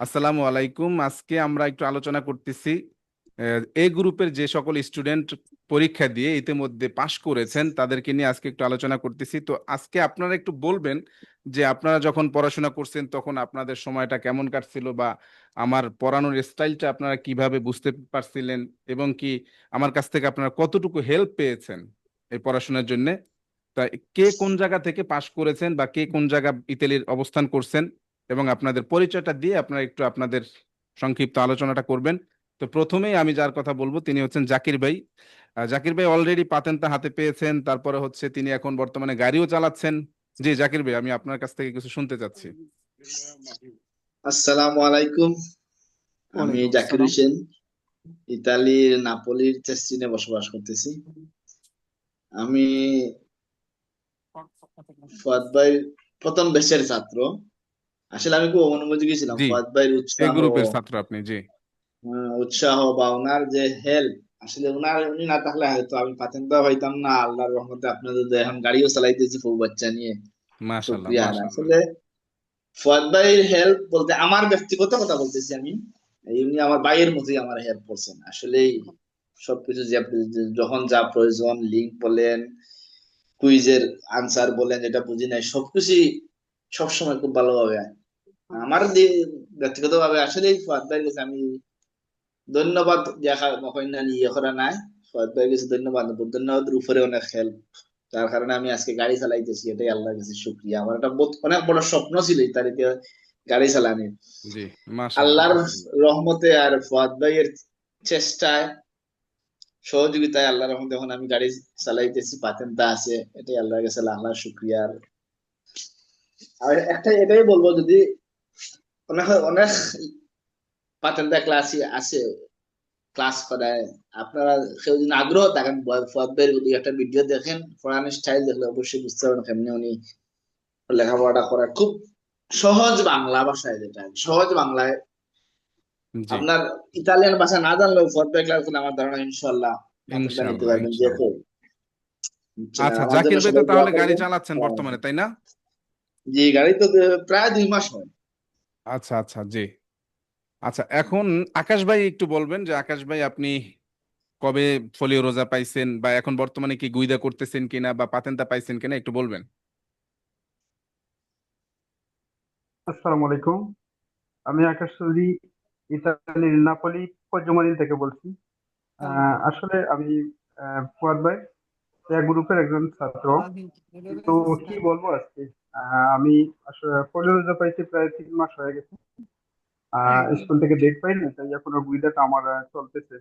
আসসালামু আলাইকুম। আজকে আমরা একটু আলোচনা করতেছি, এ গ্রুপের যে সকল স্টুডেন্ট পরীক্ষা দিয়ে ইতিমধ্যে পাশ করেছেন, তাদেরকে নিয়ে আজকে একটু আলোচনা করতেছি। তো আজকে আপনারা একটু বলবেন যে আপনারা যখন পড়াশোনা করছেন, তখন আপনাদের সময়টা কেমন কাটছিল বা আমার পড়ানোর স্টাইলটা আপনারা কীভাবে বুঝতে পারছিলেন এবং কি আমার কাছ থেকে আপনারা কতটুকু হেল্প পেয়েছেন এই পড়াশোনার জন্য? তা কে কোন জায়গা থেকে পাশ করেছেন বা কে কোন জায়গা ইতালির অবস্থান করছেন? এবং আপনাদের পরিচয়টা দিয়ে আপনারা একটু আপনাদের সংক্ষিপ্ত আলোচনাটা করবেন। তো প্রথমেই আমি যার কথা বলব তিনি হচ্ছেন জাকির ভাই। জাকির ভাই অলরেডি পাতেনটা হাতে পেয়েছেন তারপরে হচ্ছে তিনি এখন বর্তমানে গাড়িও চালাচ্ছেন। জি জাকির ভাই আমি আপনার কাছ থেকে কিছু শুনতে চাচ্ছি। আসসালামু আলাইকুম। আমি জাকির। হোসেন ইতালির নাপোলির চেস্টিনে বসবাস করতেছি। আমি ফুয়াদ ভাইয়ের প্রথম ব্যাচের ছাত্র। আসলে আমি খুব অনুমোযোগী ছিলাম জি, ফুয়াদ ভাইয়ের এ উৎসাহ গ্রুপের ছাত্র আপনি জি। আহ, উৎসাহ বা ওনার যে হেল্প আসলে ওনার উনি না থাকলে হয়তো আমি পাতেনটা হইতাম না আল্লাহর রহমতে আপনাদের তো এখন গাড়িও চালাইতেছি বউ বাচ্চা নিয়ে। মাশাল্লাহ শুক্রিয়া। মাশাল্লাহ আসলে ফুয়াদ ভাইয়ের হেল্প বলতে আমার ব্যক্তিগত কথা বলতেছি আমি এমনি আমার ভাইয়ের মতোই আমার হেল্প করছেন। আসলেই সবকিছু যে আপনি- যে- যখন যা প্রয়োজন লিঙ্ক বলেন কুইজের আনসার বলেন যেটা বুঝি নাই সবকিছুই সবসময় খুব ভালোভাবে আমার ব্যক্তিগত ভাবে আসলে ফুয়াদ ভাইয়ের কাছে আমি ধন্যবাদ দেখা কন্যা ইয়ে করা নাই। ফুয়াদ ভাইয়ের কাছে ধন্যবাদ ধন্যবাদের উপরে অনেক হেল্প তার কারণে আমি আজকে গাড়ি চালাইতেছি এটাই আল্লাহর কাছে শুক্রিয়া। আমার একটা অনেক বড় স্বপ্ন ছিল ইতালিতে গাড়ি চালানোর। আল্লাহর রহমতে আর ফুয়াদ ভাইয়ের চেষ্টায় সহযোগিতায় আল্লাহর রহমতে এখন আমি গাড়ি চালাইতেছি পাতেনটা আছে এটাই আল্লাহর কাছে লাখ শুক্রিয়া। আর একটা এটাই বলব যদি অনেক অনেক ক্লাস আছে ক্লাস করায় আপনারা কেউ যদি আগ্রহ থাকেন যদি একটা ভিডিও দেখেন স্টাইল দেখলে অবশ্যই বুঝতে পারবেন কেমনি উনি লেখাপড়াটা করার খুব সহজ বাংলা ভাষায় যেটা সহজ বাংলায়। আপনার ইতালিয়ান ভাষা না জানলেও ভাই ক্লাস আমার ধারণা ইনশাল্লাহ কেউ আচ্ছা জাকির ভাই তো তাহলে গাড়ি চালাচ্ছেন। বর্তমানে তাই না? জি গাড়ি তো প্রায় দুই মাস হয়। আচ্ছা আচ্ছা জি। আচ্ছা এখন আকাশ ভাই একটু বলবেন যে আকাশ ভাই আপনি কবে ফলিও রোজা পাইছেন বা এখন বর্তমানে কি গুইদা করতেছেন কিনা বা পাতেনটা পাইছেন কিনা একটু বলবেন। আসসালামু আলাইকুম। আমি আকাশ চৌধুরী ইতালির নাপোলি পর্যমানিল থেকে বলছি। আহ, আসলে আমি আহ, ফুয়াদ ভাই এক গ্রুপের একজন ছাত্র। তো কি বলব আজকে? আমি আসলে পনেরো রোজা পাইছি প্রায় তিন মাস হয়ে গেছে। আহ, স্কুল থেকে ডেট পাইনি তাই এখনও গুইদাটা আমার চলতেছে।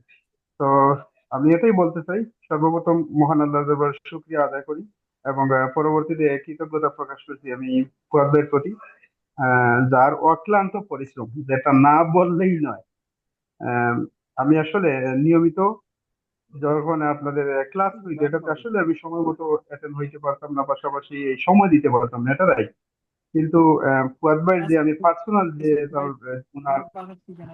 তো আমি এটাই বলতে চাই সর্বপ্রথম মহান আল্লাহ দরবার শুকরিয়া আদায় করি এবং পরবর্তীতে কৃতজ্ঞতা প্রকাশ করছি আমি ভাইয়ের প্রতি। যার অক্লান্ত পরিশ্রম যেটা না বললেই নয়। আহ, আমি আসলে নিয়মিত যখন আপনাদের ক্লাস হইতো এটাতে আসলে আমি সময় মতো অ্যাটেন্ড হইতে পারতাম না পাশাপাশি এই সময় দিতে পারতাম না এটাই কিন্তু ফুয়াদ ভাইয়ের যে আমি পার্সোনাল যে ওনার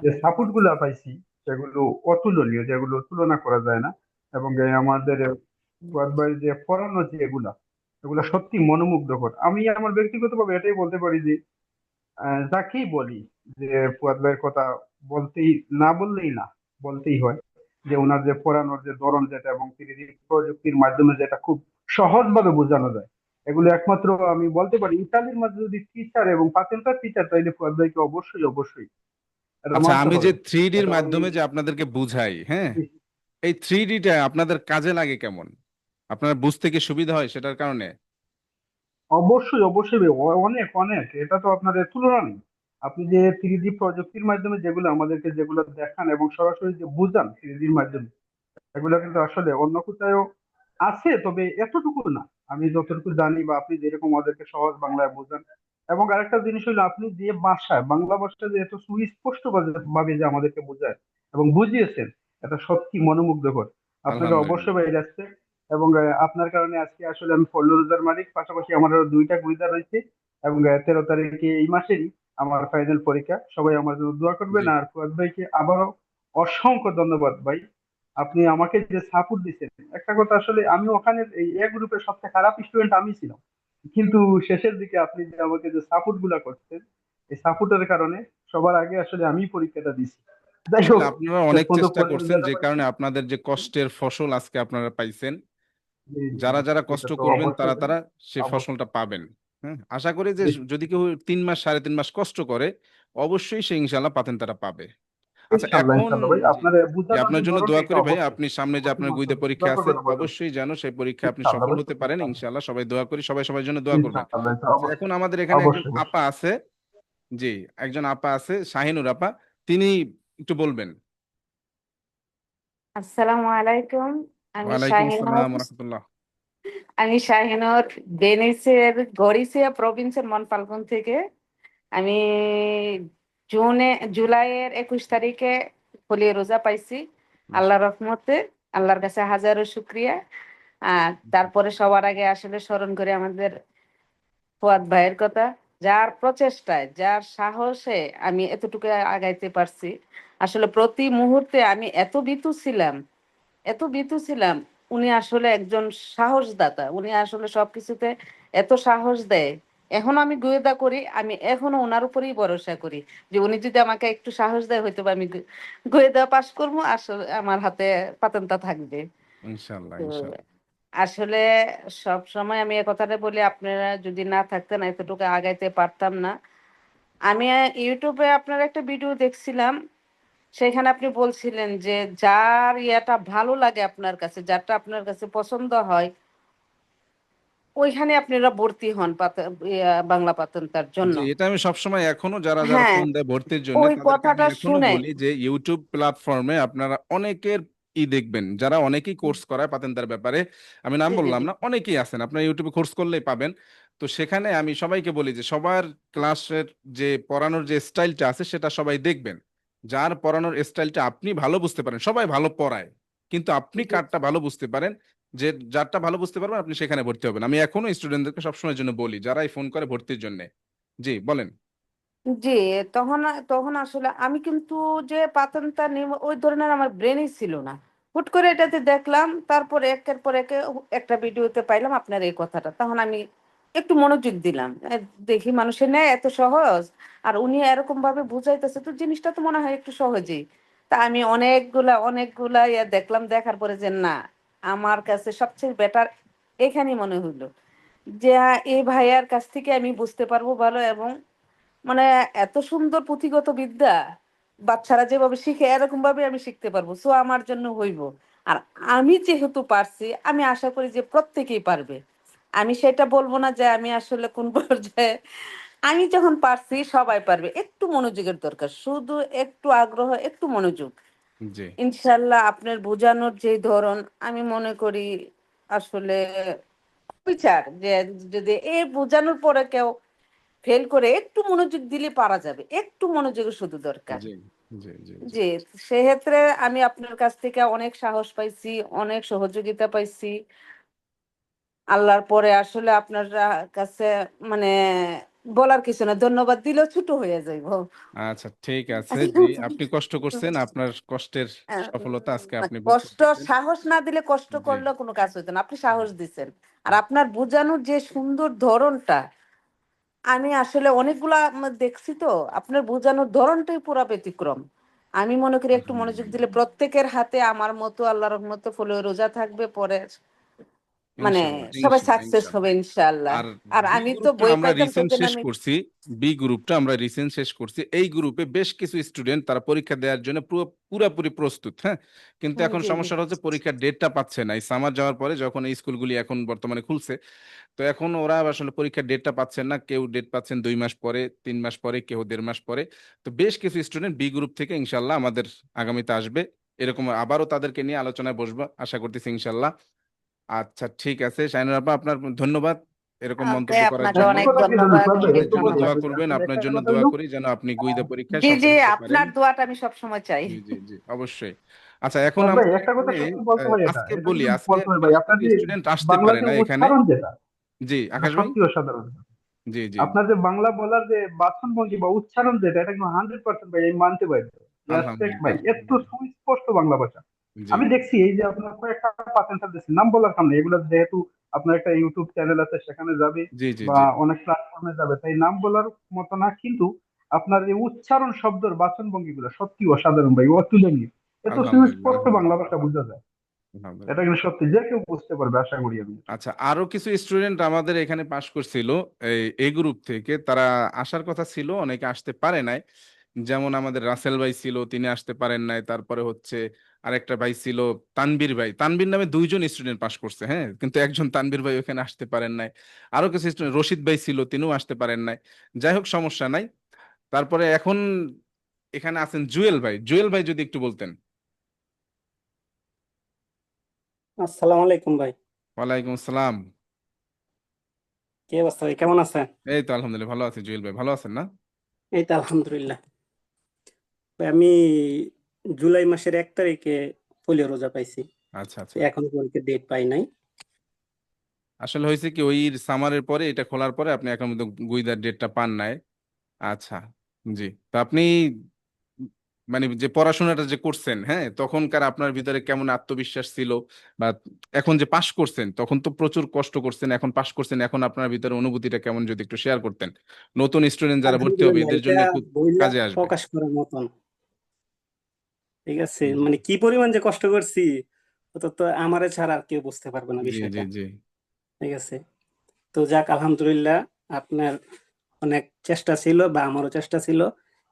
যে সাপোর্টগুলা পাইছি সেগুলো অতুলনীয় যেগুলো তুলনা করা যায় না। এবং আমাদের ফুয়াদ ভাইয়ের যে পড়ানো যে এগুলা এগুলো সত্যি মনোমুগ্ধকর। আমি আমার ব্যক্তিগতভাবে এটাই বলতে পারি যে আহ, যাকেই বলি যে ফুয়াদ ভাইয়ের কথা বলতেই না বললেই না বলতেই হয়। যে ওনার যে পড়ানোর যে ধরন যেটা এবং তিনি প্রযুক্তির মাধ্যমে যেটা খুব সহজভাবে বোঝানো যায় এগুলো একমাত্র আমি বলতে পারি ইতালির মধ্যে যদি টিচার এবং পাতেন্টার টিচার তাইলে ফুয়াদাইকে অবশ্যই অবশ্যই। আচ্ছা আমি যে থ্রি ডির মাধ্যমে যে আপনাদেরকে বুঝাই হ্যাঁ? এই থ্রি ডিটা আপনাদের কাজে লাগে কেমন? আপনার বুঝতে কি সুবিধা হয় সেটার কারণে? অবশ্যই অবশ্যই অনেক অনেক। এটা তো আপনার এর তুলনা নেই। আপনি যে থ্রি ডি প্রযুক্তির মাধ্যমে যেগুলো আমাদেরকে যেগুলো দেখান এবং সরাসরি যে বুঝান থ্রি ডির মাধ্যমে এগুলো কিন্তু আসলে অন্য কোথাও আছে তবে এতটুকু না। আমি যতটুকু জানি বা আপনি যেরকম আমাদেরকে সহজ বাংলায় বোঝান। এবং আরেকটা জিনিস হলো আপনি যে ভাষায় বাংলা ভাষায় যে এত সুস্পষ্ট ভাবে যে আমাদেরকে বোঝায় এবং বুঝিয়েছেন এটা সত্যি মনোমুগ্ধকর। আপনাকে অবশ্যই ভাই যাচ্ছে এবং আপনার কারণে আজকে আসলে আমি ফল্লু রোজার মালিক পাশাপাশি আমার দুইটা গুইদা রয়েছে। এবং তেরো তারিখে এই মাসেরই আমার ফাইনাল পরীক্ষা। সবাই আমার জন্য দোয়া করবেন। আর ফুয়াদ ভাইকে আবারও অসংখ্য ধন্যবাদ ভাই। আপনি আমাকে যে সাপোর্ট দিচ্ছেন একটা কথা আসলে আমি ওখানে এই এ গ্রুপের সবচেয়ে খারাপ স্টুডেন্ট আমি ছিলাম। কিন্তু শেষের দিকে আপনি যে আমাকে যে সাপোর্টগুলা করছেন এই সাপোর্টের কারণে সবার আগে আসলে আমি পরীক্ষাটা দিছি আপনারা অনেক চেষ্টা করছেন যে কারণে আপনাদের যে কষ্টের ফসল আজকে আপনারা পাইছেন যারা যারা কষ্ট করবেন তারা তারা সেই অবশ্যই। ফসলটা পাবেন। আশা করি যে যদি কেউ তিন মাস সাড়ে তিন মাস কষ্ট করে অবশ্যই সে ইনশাল্লাহ পাতেন তারা পাবে। আচ্ছা এখন আপনার জন্য দোয়া করি ভাই আপনি সামনে যে আপনার গুইদে পরীক্ষা আছে। অবশ্যই যেন সেই পরীক্ষায় আপনি সফল হতে পারেন ইনশাল্লাহ সবাই দোয়া করি সবাই সবার জন্য দোয়া করবেন। আচ্ছা। এখন আমাদের এখানে একজন আপা আছে জি একজন আপা আছে শাহিনুর আপা তিনি একটু বলবেন। আসসালামু আলাইকুম আমি ওয়ালাইকুম শাহিনুর আমি শাহিনুর ভেনিসের গরিসিয়া প্রভিন্সের মনপালগন থেকে আমি জুনে জুলাইয়ের একুশ তারিখে হলিয়া রোজা পাইছি। আল্লাহ রহমতে আল্লাহর কাছে হাজারো শুক্রিয়া। আর তারপরে সবার আগে আসলে স্মরণ করে আমাদের ফুয়াদ ভাইয়ের কথা। যার প্রচেষ্টায় যার সাহসে আমি এতটুকু আগাইতে পারছি। আসলে প্রতি মুহূর্তে আমি এত বিতু ছিলাম এত বিতু ছিলাম উনি আসলে একজন সাহসদাতা। উনি আসলে সবকিছুতে এত সাহস দেয়। এখন আমি গোয়েদা করি আমি এখনও ওনার উপরেই ভরসা করি যে উনি যদি আমাকে একটু সাহস দেয় হয়তো বা আমি গোয়েদা পাশ করব আসলে আমার হাতে পাতেনটা থাকবে। আসলে সব সময় আমি এ কথাটা বলি আপনারা যদি না থাকতেন এতটুকু আগাইতে পারতাম না। আমি ইউটিউবে আপনার একটা ভিডিও দেখছিলাম সেখানে আপনি বলছিলেন যে যার ইয়াটা ভালো লাগে আপনার কাছে যারটা আপনার কাছে পছন্দ হয় ওইখানে আপনারা ভর্তি হন বাংলা পাতন্তার জন্য। এটা আমি সবসময় এখনও যারা যারা হ্যাঁ, ফোন দেয় ভর্তির জন্য ওই কথাটা শুনে বলি যে ইউটিউব প্ল্যাটফর্মে আপনারা অনেকের ই দেখবেন যারা অনেকেই কোর্স করায় পাতেন্তার ব্যাপারে। আমি নাম বললাম না অনেকেই আছেন আপনারা ইউটিউবে কোর্স করলেই পাবেন। তো সেখানে আমি সবাইকে বলি যে সবার ক্লাসের যে পড়ানোর যে স্টাইলটা আছে সেটা সবাই দেখবেন। যার পড়ানোর স্টাইলটা আপনি ভালো বুঝতে পারেন সবাই ভালো পড়ায় কিন্তু আপনি কারটা ভালো বুঝতে পারেন যে যারটা ভালো বুঝতে পারবেন আপনি সেখানে ভর্তি হবেন। আমি এখনও স্টুডেন্টদেরকে সবসময়ের জন্য বলি যারাই ফোন করে ভর্তির জন্য। জি বলেন। জি তখন তখন আসলে আমি কিন্তু যে পাতানটা নিব ওই ধরনের আমার ব্রেনই ছিল না। হুট করে এটাতে দেখলাম তারপরে একের পর একে একটা ভিডিওতে পাইলাম আপনার এই কথাটা। তখন আমি একটু মনোযোগ দিলাম। দেখি মানুষের নেয় এত সহজ। আর উনি এরকম ভাবে বুঝাইতেছে তো জিনিসটা তো মনে হয় একটু সহজেই। তা আমি অনেকগুলা অনেকগুলা ইয়া দেখলাম দেখার পরে যে না আমার কাছে সবচেয়ে বেটার এখানেই মনে হইল। যে হ্যাঁ, এই ভাইয়ার কাছ থেকে আমি বুঝতে পারব ভালো এবং মানে এত সুন্দর পুঁথিগত বিদ্যা বাচ্চারা যেভাবে শিখে এরকম ভাবে আমি শিখতে পারব সো আমার জন্য হইব। আর আমি যেহেতু পারছি আমি আশা করি যে প্রত্যেকেই পারবে। আমি সেটা বলব না যে আমি আসলে কোন পর্যায়ে আমি যখন পারছি সবাই পারবে। একটু মনোযোগের দরকার। শুধু একটু আগ্রহ একটু মনোযোগ। ইনশাল্লাহ আপনার বোঝানোর যে ধরন আমি মনে করি আসলে বিচার যে যদি এই বোঝানোর পরে কেউ ফেল করে একটু মনোযোগ দিলে পারা যাবে। একটু মনোযোগের শুধু দরকার। জি সেক্ষেত্রে আমি আপনার কাছ থেকে অনেক সাহস পাইছি অনেক সহযোগিতা পাইছি। আল্লাহর পরে আসলে আপনার কাছে মানে বলার কিছু না ধন্যবাদ দিলেও ছোট হয়ে যাইব। আচ্ছা ঠিক আছে আপনি কষ্ট করছেন আপনার কষ্টের সফলতা আজকে আপনি কষ্ট সাহস না দিলে কষ্ট জি। করলেও কোনো কাজ হতো না আপনি সাহস দিচ্ছেন আর আপনার বোঝানোর যে সুন্দর ধরনটা আমি আসলে অনেকগুলা দেখছি তো আপনার বোঝানোর ধরনটাই পুরা ব্যতিক্রম। আমি মনে করি একটু মনোযোগ দিলে প্রত্যেকের হাতে আমার মতো আল্লাহর মতো ফলে রোজা থাকবে পরে মানে সবাই সাকসেস হবে ইনশাআল্লাহ আর আমি তো বই আমরা রিসেন্ট শেষ করছি বি গ্রুপটা আমরা রিসেন্ট শেষ করছি। এই গ্রুপে বেশ কিছু স্টুডেন্ট তারা পরীক্ষা দেওয়ার জন্য পুরো পুরাপুরি প্রস্তুত হ্যাঁ? কিন্তু এখন। সমস্যাটা হচ্ছে পরীক্ষার ডেটটা পাচ্ছে না। এই সামার যাওয়ার পরে যখন এই স্কুলগুলি এখন বর্তমানে খুলছে তো এখন ওরা আসলে পরীক্ষার ডেটটা পাচ্ছেন না। কেউ ডেট পাচ্ছেন দুই মাস পরে তিন মাস পরে কেউ দেড় মাস পরে। তো বেশ কিছু স্টুডেন্ট বি গ্রুপ থেকে ইনশাল্লাহ আমাদের আগামীতে আসবে। এরকম আবারও তাদেরকে নিয়ে আলোচনায় বসবো আশা করতেছি ইনশাল্লাহ। আচ্ছা ঠিক আছে। শাহিনুর আপা আপনার ধন্যবাদ এরকম মন্তব্য করার জন্য। অনেক কি ধন্যবাদ দোয়া করবেন আপনার জন্য দোয়া করি যেন আপনি গুইদা পরীক্ষায় জি জি আপনার দোয়াটা আমি সবসময় চাই। জি জি জি অবশ্যই। আচ্ছা এখন আমরা একটা কথা বলতে এটা আজকে বলি আজকে ভাই আপনার স্টুডেন্ট আসতে পারে না এখানে। জি আকাশ ভাই? সত্যি অসাধারণ। জি জি। আপনার যে বাংলা বলার যে বাচন ভঙ্গি বা উচ্চারণ যেটা এটা কিন্তু হান্ড্রেড পার্সেন্ট ভাই আমি মানতে পারি ভাই এত সুস্পষ্ট বাংলা ভাষা। আমি দেখছি এই যে আপনার কয়েকটা পাতেন্ট দিচ্ছি নাম বলার সামনে এগুলো যেহেতু আপনার একটা ইউটিউব চ্যানেল আছে সেখানে যাবে বা অনেক প্ল্যাটফর্মে যাবে তাই নাম বলার মতো না কিন্তু আপনার এই উচ্চারণ শব্দের বাচন ভঙ্গি গুলো সত্যি অসাধারণ ভাই অতুলনীয়। এত সহজ স্পষ্ট বাংলা ভাষা বোঝা যায়। এটা কিন্তু সত্যি যে কেউ বুঝতে পারবে আশা করি আমি। আচ্ছা আরও কিছু স্টুডেন্ট আমাদের এখানে পাশ করছিল এই এই গ্রুপ থেকে। তারা আসার কথা ছিল অনেকে আসতে পারে নাই। যেমন আমাদের রাসেল ভাই ছিল তিনি আসতে পারেন নাই। তারপরে হচ্ছে আরেকটা ভাই ছিল তানবীর ভাই। তানবীর নামে দুইজন স্টুডেন্ট পাশ করছে হ্যাঁ? কিন্তু একজন তানবীর ভাই ওখানে আসতে পারেন নাই। আরও কিছু স্টুডেন্ট রশিদ ভাই ছিল তিনিও আসতে পারেন নাই। যাই হোক সমস্যা নাই। তারপরে এখন এখানে আছেন জুয়েল ভাই। জুয়েল ভাই যদি একটু বলতেন। আসসালামু আলাইকুম ভাই। ওয়ালাইকুম আসসালাম। কি অবস্থা ভাই? কেমন আছেন? এই তো আলহামদুলিল্লাহ ভালো আছি জুয়েল ভাই। ভালো আছেন না? এই তো আলহামদুলিল্লাহ। আমি জুলাই মাসের এক তারিখে পোলিও রোজা পাইছি। আচ্ছা আচ্ছা। এখনও পর্যন্ত ডেট পাই নাই। আসলে হয়েছে কি ওই সামারের পরে এটা খোলার পরে আপনি এখন পর্যন্ত গুইদার ডেটটা পান নাই। আচ্ছা জি। তো আপনি মানে যে পড়াশোনাটা যে করছেন হ্যাঁ তখনকার আপনার ভিতরে কেমন আত্মবিশ্বাস ছিল? বা এখন যে পাশ করছেন তখন তো প্রচুর কষ্ট করছেন এখন পাশ করছেন এখন আপনার ভিতরে অনুভূতিটা কেমন যদি একটু শেয়ার করতেন। নতুন স্টুডেন্ট যারা ভর্তি হবে এদের জন্য খুব কাজে আসবে। প্রকাশ করার মতন। ঠিক আছে? মানে কি পরিমাণ যে কষ্ট করছি ওটা তো আমারে ছাড়া আর কেউ বুঝতে পারবে না বিষয়টা। ঠিক আছে? তো যাক আলহামদুলিল্লাহ আপনার অনেক চেষ্টা ছিল বা আমারও চেষ্টা ছিল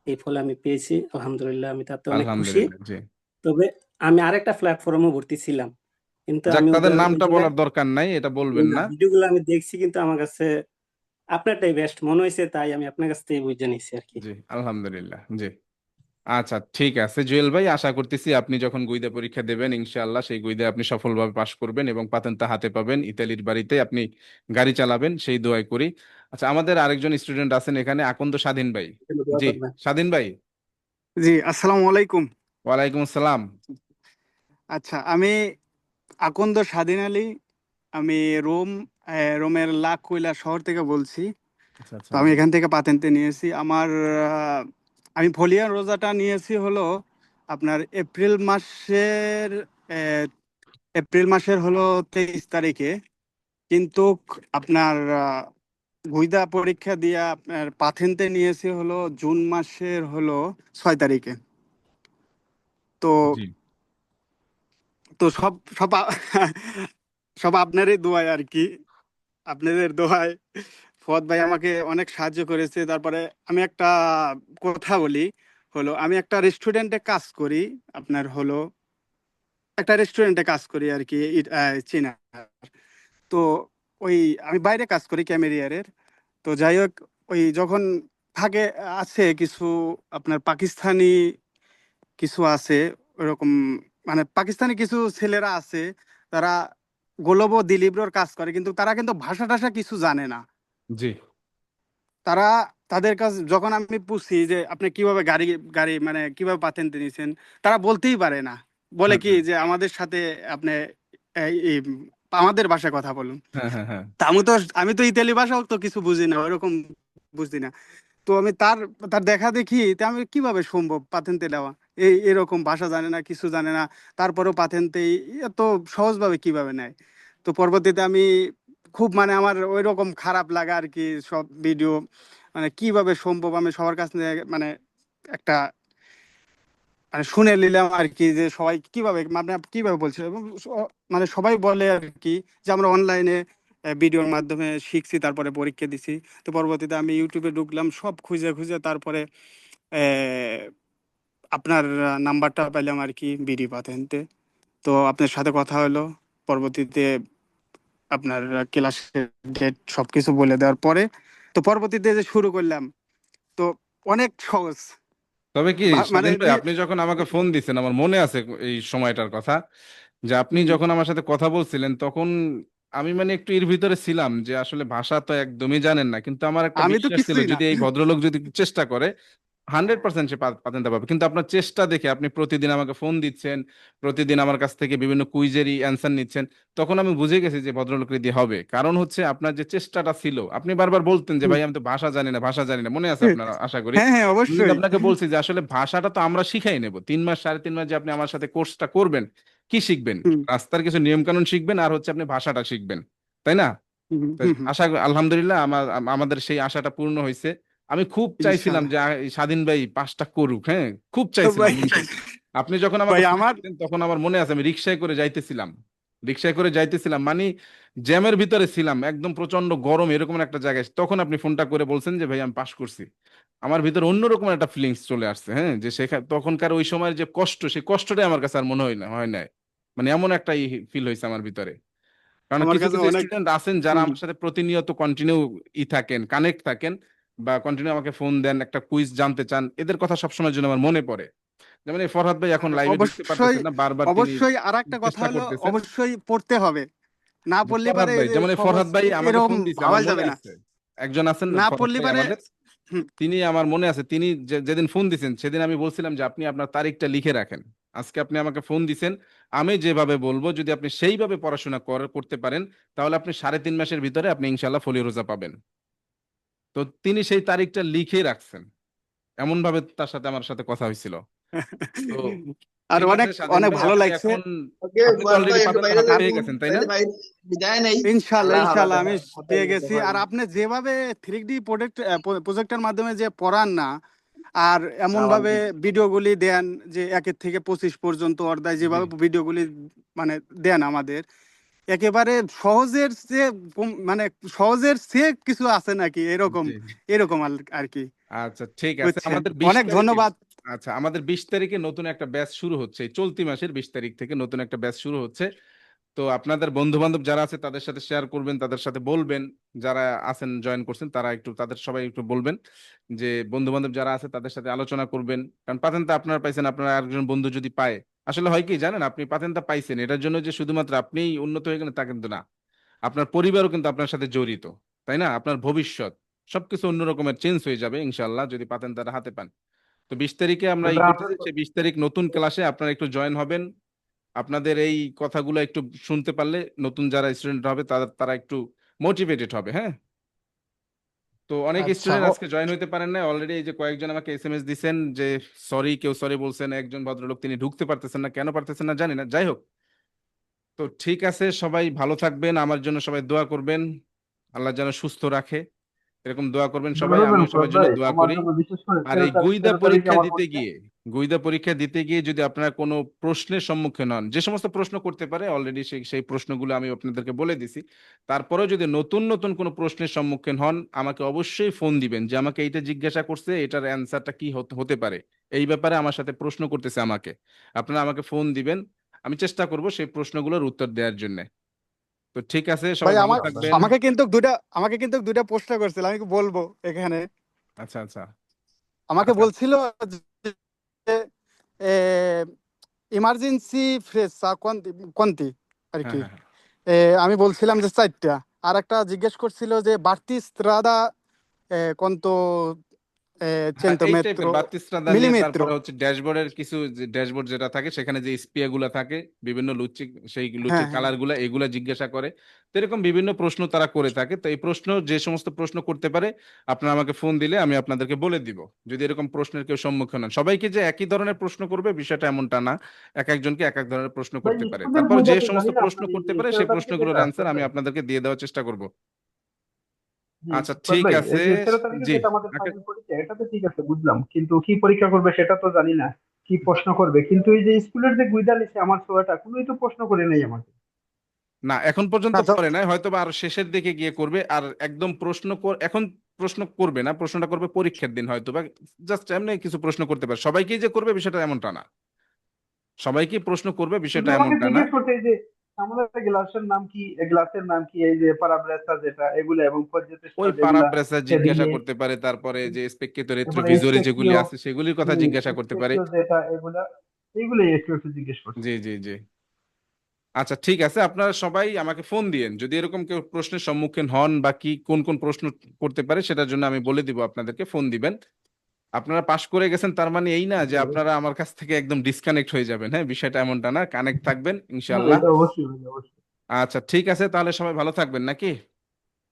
এই ফলে আমি পেয়েছি আলহামদুলিল্লাহ আমি তাতে অনেক খুশি। তবে আমি আরেকটা প্ল্যাটফর্মে ভর্তি ছিলাম কিন্তু আমি তাদের নামটা বলার দরকার নাই এটা বলবেন না। ভিডিওগুলো আমি দেখছি কিন্তু আমার কাছে আপনারটাই বেস্ট মনে হয়েছে তাই আমি আপনার কাছ থেকে বুঝে নিচ্ছি আর কি। জি আলহামদুলিল্লাহ জি। আচ্ছা ঠিক আছে। জুয়েল ভাই আশা করতেছি আপনি যখন গুইদা পরীক্ষা দেবেন ইনশাআল্লাহ সেই গুইদা আপনি সফলভাবে পাশ করবেন এবং পাতেনটা হাতে পাবেন। ইতালির বাড়িতে আপনি গাড়ি চালাবেন সেই দোয়াই করি। আচ্ছা আমাদের আরেকজন স্টুডেন্ট আছেন এখানে আকন্দ স্বাধীন ভাই। জি স্বাধীন ভাই। জি আসসালামু আলাইকুম। ওয়ালাইকুম আসসালাম। আচ্ছা আমি আকন্দ স্বাধীন আলী আমি রোম রোমের লাক কুইলা শহর থেকে বলছি। আচ্ছা আচ্ছা। তো আমি এখান থেকে পাতেন্টে নিয়েছি। আমার আমি ফলিয়ান রোজাটা নিয়েছি হলো আপনার এপ্রিল মাসের এপ্রিল মাসের হলো তেইশ তারিখে। কিন্তু আপনার গুইদা পরীক্ষা দিয়ে আপনার পাথেনতে নিয়েছি হলো জুন মাসের হলো ছয় তারিখে। তো তো সব সব সব আপনারই দোয়ায় আর কি। আপনাদের দোয়ায়। ফুয়াদ ভাই আমাকে অনেক সাহায্য করেছে। তারপরে আমি একটা কথা বলি, হলো আমি একটা রেস্টুরেন্টে কাজ করি, আপনার হলো একটা রেস্টুরেন্টে কাজ করি আর কি চীনা। তো ওই আমি বাইরে কাজ করি ক্যামেরিয়ারের। তো যাই হোক, ওই যখন থাকে, আছে কিছু আপনার পাকিস্তানি কিছু আছে, ওরকম মানে পাকিস্তানি কিছু ছেলেরা আছে, তারা গোলব ও দিলীব্রর কাজ করে, কিন্তু তারা কিন্তু ভাষা টাষা কিছু জানে না। জি। তারা তাদের কাছ যখন আমি পুছি যে আপনি কীভাবে গাড়ি গাড়ি মানে কীভাবে পাতেন্ট নিয়েছেন তারা বলতেই পারে না। বলে কি যে আমাদের সাথে আপনি আমাদের ভাষায় কথা বলুন। হ্যাঁ হ্যাঁ হ্যাঁ। আমি তো আমি তো ইতালি ভাষাও তো কিছু বুঝি না ওরকম বুঝি না। তো আমি তার তার দেখা দেখি তা আমি কীভাবে সম্ভব পাতেন্তে দেওয়া? এই এরকম ভাষা জানে না কিছু জানে না তারপরেও পাতেন্তে এত সহজভাবে কীভাবে নেয়? তো পরবর্তীতে আমি খুব মানে আমার ওই রকম খারাপ লাগা আর কি সব ভিডিও মানে কীভাবে সম্ভব? আমি সবার কাছ থেকে মানে একটা মানে শুনে নিলাম আর কি যে সবাই কীভাবে মানে কীভাবে বলছে এবং মানে সবাই বলে আর কি যে আমরা অনলাইনে ভিডিওর মাধ্যমে শিখছি, তারপরে পরীক্ষা দিছি। তো পরবর্তীতে আমি ইউটিউবে ঢুকলাম, সব খুঁজে খুঁজে তারপরে আপনার নাম্বারটা পেলাম আর কি বিডি পাতেন্তে তো আপনার সাথে কথা হলো, পরবর্তীতে আপনার ক্লাসের ডেট সবকিছু বলে দেওয়ার পরে তো পরবর্তীতে যে শুরু করলাম তো অনেক সহজ। তবে কি মানে আপনি যখন আমাকে ফোন দিছেন আমার মনে আছে এই সময়টার কথা যে আপনি যখন আমার সাথে কথা বলছিলেন তখন আমি মানে একটু এর ভিতরে ছিলাম যে আসলে ভাষা তো একদমই জানেন না কিন্তু আমার একটা বিশ্বাস ছিল যদি এই ভদ্রলোক যদি চেষ্টা করে হান্ড্রেড পার্সেন্ট সে পাতেনটা পাবে। কিন্তু আপনার চেষ্টা দেখে আপনি প্রতিদিন আমাকে ফোন দিচ্ছেন প্রতিদিন আমার কাছ থেকে বিভিন্ন কুইজেরই অ্যান্সার নিচ্ছেন তখন আমি বুঝে গেছি যে ভদ্রলোকের দিয়ে হবে। কারণ হচ্ছে আপনার যে চেষ্টাটা ছিল আপনি বারবার বলতেন যে ভাই আমি তো ভাষা জানি না ভাষা জানি না। মনে আছে আপনার আশা করি। হ্যাঁ হ্যাঁ অবশ্যই। আপনাকে বলছি যে আসলে ভাষাটা তো আমরা শিখাই নেব। তিন মাস সাড়ে তিন মাস যে আপনি আমার সাথে কোর্সটা করবেন কি শিখবেন? রাস্তার কিছু নিয়ম কানুন শিখবেন আর হচ্ছে আপনি ভাষাটা শিখবেন। তাই না। আশা করি- আলহামদুলিল্লাহ আমার আমাদের সেই আশাটা পূর্ণ হয়েছে আমি খুব চাইছিলাম যে স্বাধীন ভাই পাঁচটা করুক হ্যাঁ খুব চাইছিলাম আপনি যখন ভাই আমার তখন আমার মনে আছে আমি রিক্সায় করে যাইতেছিলাম। রিক্সায় করে যাইতেছিলাম মানে জ্যামের ভিতরে ছিলাম একদম প্রচণ্ড গরম এরকম একটা জায়গায়। তখন আপনি ফোনটা করে বলছেন যে ভাই আমি পাশ করছি। আমার ভিতরে অন্যরকম একটা ফিলিংস চলে আসছে হ্যাঁ যে সেখানে তখনকার ওই সময়ের যে কষ্ট সেই কষ্টটাই আমার কাছে আর মনে হয় না হয় নাই। মানে এমন একটা ফিল হয়েছে আমার ভিতরে। কারণ আমার কিছু স্টুডেন্ট আছেন যারা আমার সাথে প্রতিনিয়ত কন্টিনিউ ই থাকেন কানেক্ট থাকেন। বা কন্টিনিউ আমাকে ফোন দেন একটা কুইজ জানতে চান এদের কথা সবসময়ের জন্য আমার মনে পড়ে। যেমন এই ফরহাদ ভাই এখন লাইভে ঢুকতে অবশ্যই পারতেছেন না বারবার তিনি অবশ্যই আর একটা কথা হলো অবশ্যই পড়তে হবে। না পড়লে পারে যেমন এই ফরহাদ ভাই আমাকে ফোন আমার যাবে মনে না। আছে। একজন আছেন না পড়লে পারে তিনি আমার মনে আছে তিনি যেদিন ফোন দিছেন সেদিন আমি বলছিলাম যে আপনি আপনার তারিখটা লিখে রাখেন। আজকে আপনি আমাকে ফোন দিছেন আমি যেভাবে বলব যদি আপনি সেইভাবে পড়াশোনা কর- করতে পারেন তাহলে আপনি সাড়ে তিন মাসের ভিতরে আপনি ইনশাল্লাহ ফলি রোজা পাবেন। তো তিনি সেই তারিখটা লিখে রাখছেন। এমন ভাবে তার সাথে আমার সাথে কথা হয়েছিল। আর অনেক অনেক ভালো লাগছে। ইনশাল্লাহ ইনশাল্লাহ আমি পেয়ে গেছি। আর আপনি যেভাবে থ্রি ডি প্রোজেক্ট প্রজেক্টের মাধ্যমে যে পড়ান না আর এমন ভাবে ভিডিওগুলি দেন যে একের থেকে পঁচিশ পর্যন্ত অর্ধায় যেভাবে ভিডিওগুলি মানে দেন আমাদের একেবারে সহজের যে মানে সহজের সে কিছু আছে নাকি? এরকম। এরকম আর- কি। আচ্ছা ঠিক আছে। আমাদের অনেক ধন্যবাদ। আচ্ছা আমাদের বিশ তারিখে নতুন একটা ব্যাচ শুরু হচ্ছে। চলতি মাসের বিশ তারিখ থেকে নতুন একটা ব্যাচ শুরু হচ্ছে। তো আপনাদের বন্ধু বান্ধব যারা আছে তাদের সাথে শেয়ার করবেন তাদের সাথে বলবেন। যারা আছেন জয়েন করছেন তারা একটু তাদের সবাই একটু বলবেন যে বন্ধু বান্ধব যারা আছে তাদের সাথে আলোচনা করবেন। কারণ পাতেনটা আপনারা পাইছেন আপনার আরেকজন বন্ধু যদি পায় আসলে হয় কি জানেন? আপনি পাতেনটা পাইছেন। এটার জন্য যে শুধুমাত্র আপনিই উন্নত হয়ে গেলেন তা কিন্তু না। আপনার পরিবারও কিন্তু আপনার সাথে জড়িত তাই না? আপনার ভবিষ্যৎ সবকিছু অন্যরকমের চেঞ্জ হয়ে যাবে ইনশাল্লাহ যদি পাতেন তারা হাতে পান। তো বিশ তারিখে আমরা বিশ তারিখ নতুন ক্লাসে আপনারা একটু জয়েন হবেন। আপনাদের এই কথাগুলো একটু শুনতে পারলে নতুন যারা স্টুডেন্ট হবে তারা তারা একটু মোটিভেটেড হবে হ্যাঁ? তো অনেক আচ্ছা, স্টুডেন্ট আজকে জয়েন হতে পারেন না অলরেডি এই যে কয়েকজন আমাকে এসএমএস দিছেন যে সরি কেউ সরি বলছেন একজন ভদ্রলোক তিনি ঢুকতে পারতেছেন না কেন পারতেছেন না জানি না। যাই হোক। তো ঠিক আছে সবাই ভালো থাকবেন আমার জন্য সবাই দোয়া করবেন। আল্লাহ যেন সুস্থ রাখে। এরকম দোয়া করবেন সবাই আমিও সবার জন্য দোয়া করি। আর এই গুইদা পরীক্ষা দিতে গিয়ে গুইদা পরীক্ষা দিতে গিয়ে যদি আপনারা কোনো প্রশ্নের সম্মুখীন হন যে সমস্ত প্রশ্ন করতে পারে অলরেডি সেই সেই প্রশ্নগুলো আমি আপনাদেরকে বলে দিছি। তারপরেও যদি নতুন নতুন কোনো প্রশ্নের সম্মুখীন হন আমাকে অবশ্যই ফোন দিবেন যে আমাকে এইটা জিজ্ঞাসা করছে এটার অ্যান্সারটা কি হতে পারে। এই ব্যাপারে আমার সাথে প্রশ্ন করতেছে আমাকে। আপনারা আমাকে ফোন দিবেন। আমি চেষ্টা করব সেই প্রশ্নগুলোর উত্তর দেওয়ার জন্য। তো ঠিক আছে সবাই ভাই আমার থাকবেন। আমাকে কিন্তু দুইটা আমাকে কিন্তু দুইটা প্রশ্ন করছিল আমি কি বলব এখানে? আচ্ছা আচ্ছা। আমাকে আচ্ছা। বলছিল যে ইমার্জেন্সি ফ্রেজ কোনটি আর হ্যাঁ কি? হ্যাঁ হ্যাঁ। এ, আমি বলছিলাম যে চারটা। আর একটা জিজ্ঞেস করছিল যে বাড়তি স্ত্রাদা কন্ত হচ্ছে ড্যাশবোর্ডের কিছু ড্যাশবোর্ড যেটা থাকে সেখানে যে স্পিয়া থাকে বিভিন্ন লুচি সেই লুচির হ্যাঁ। এগুলা জিজ্ঞাসা করে। তো এরকম বিভিন্ন প্রশ্ন তারা করে থাকে। তো এই প্রশ্ন যে সমস্ত প্রশ্ন করতে পারে আপনারা আমাকে ফোন দিলে আমি আপনাদেরকে বলে দিব। যদি এরকম প্রশ্নের কেউ সম্মুখীন হন। সবাইকে যে একই ধরনের প্রশ্ন করবে? বিষয়টা এমনটা না। এক একজনকে এক এক ধরনের প্রশ্ন করতে পারে। তারপর যে সমস্ত প্রশ্ন করতে পারে সেই প্রশ্নগুলোর অ্যান্সার আমি আপনাদেরকে দিয়ে দেওয়ার চেষ্টা করব। আচ্ছা, ঠিক ভাই, আছে। তেরো তারিখে জি, যেটা আমাদের আকাশ- ফাইনাল পরীক্ষা এটা তো ঠিক আছে বুঝলাম। কিন্তু কি পরীক্ষা করবে সেটা তো জানি না কি প্রশ্ন করবে। কিন্তু এই যে স্কুলের যে গুইদা লিখে আমার ছোয়াটা কোনোই তো প্রশ্ন করে নেই আমাকে। না এখন পর্যন্ত আচ্ছা। করে নাই হয়তো বা আর শেষের দিকে গিয়ে করবে আর একদম প্রশ্ন কর- এখন প্রশ্ন করবে না প্রশ্নটা করবে পরীক্ষার দিন হয়তো বা জাস্ট এমনি কিছু প্রশ্ন করতে পারে। সবাইকেই যে করবে বিষয়টা এমনটা না। সবাইকে প্রশ্ন করবে বিষয়টা এমনটা না। করতে আমাদের গ্লাসের নাম কি গ্লাসের নাম কি এই যে পারাব্রেসা যেটা এগুলো এবং ওই জিজ্ঞাসা করতে পারে তারপরে যে স্পেক্টেটর রেট্রোভিজরি যেগুলি আছে সেগুলির কথা জিজ্ঞাসা করতে পারে। যেটা এগুলা এইগুলোই একটু জিজ্ঞেস করছি। জি জি জি। আচ্ছা ঠিক আছে আপনারা সবাই আমাকে ফোন দিয়েন। যদি এরকম কেউ প্রশ্নের সম্মুখীন হন বা কি কোন কোন প্রশ্ন করতে পারে সেটার জন্য আমি বলে দিব আপনাদেরকে ফোন দিবেন। আপনারা পাশ করে গেছেন তার মানে এই না যে আপনারা আমার কাছ থেকে একদম ডিসকানেক্ট হয়ে যাবেন। হ্যাঁ বিষয়টা এমনটা না কানেক্ট থাকবেন ইনশাআল্লাহ। এটা অবশ্যই ভাই, অবশ্যই। আচ্ছা ঠিক আছে তাহলে সবাই ভালো থাকবেন নাকি?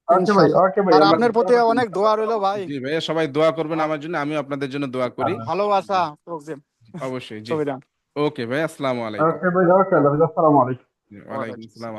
ওকে ভাই ওকে ভাই আর আল্লাহ আপনার প্রতি অনেক দোয়া রইল ভাই। জি ভাইয়া সবাই দোয়া করবেন আমার জন্য আমিও আপনাদের জন্য দোয়া করি। ভালোবাসা অবশ্যই জি। ওকে ভাই আসসালামু আলাইকুম। ওকে ভাই। আসসালামু আলাইকুম। ওয়ালাইকুম আসসালাম